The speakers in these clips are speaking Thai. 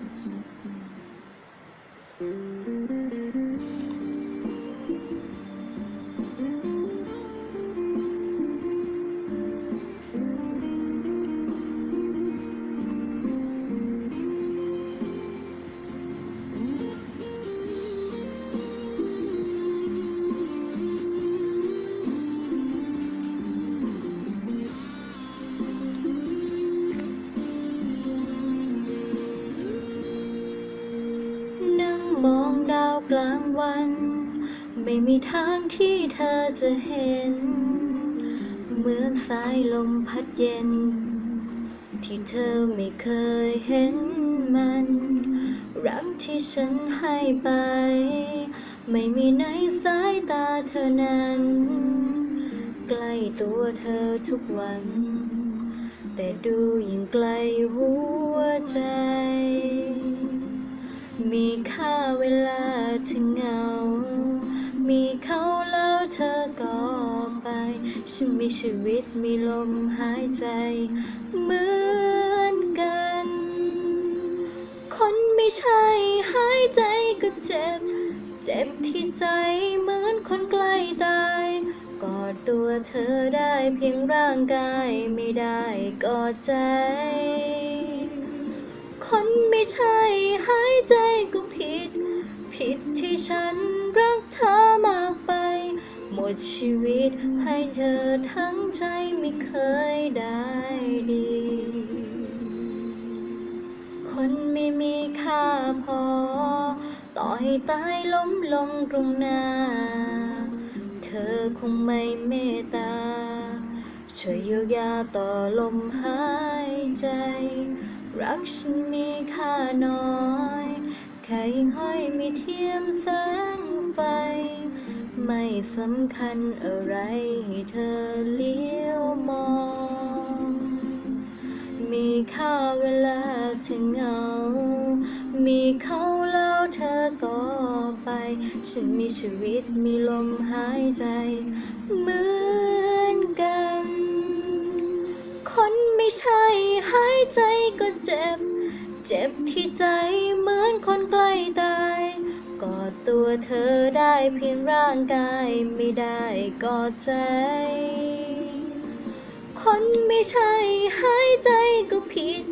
Thank you. มองดาวกลางวัน ไม่มีทางที่เธอจะเห็น เหมือนสายลมพัดเย็น ที่เธอไม่เคยเห็นมัน รักที่ฉันให้ไป ไม่มีในสายตาเธอนั้น ใกล้ตัวเธอทุกวัน แต่ดูยิ่งไกลหัวใจ เขาแล้วเธอก็ไป ฉันมีชีวิตมีลมหายใจ เหมือนกัน คนไม่ใช่หายใจก็เจ็บ เจ็บที่ใจเหมือนคนใกล้ตายกอดตัวเธอได้เพียงร่างกายไม่ได้กอดใจ คนไม่ใช่หายใจก็ผิด ผิดที่ฉันรักเธอ ดชีวิตให้เธอทั้งใจไม่เคยได้ดี คนไม่มีค่าพอ ต่อให้ตายล้มลงตรงหน้า เธอคงไม่เมตตา ช่วยเยียวยาต่อลมหายใจ รักฉันมีค่าน้อย สำคัญอะไรให้เธอเลี้ยวมอง มีค่าเวลาเธอเหงา มีเขาแล้วเธอก็ไป ฉันมีชีวิตมีลมหายใจ เหมือนกัน คนไม่ใช่หายใจก็เจ็บ เจ็บที่ใจเหมือนคนใกล้ตาย กอดตัวเธอได้เพียงร่างกายไม่ได้กอดใจ คนไม่ใช่หายใจก็ผิด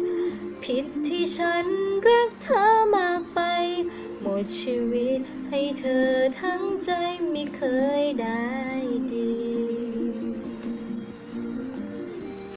ผิดที่ฉันรักเธอมากไป หมดชีวิตให้เธอทั้งใจไม่เคย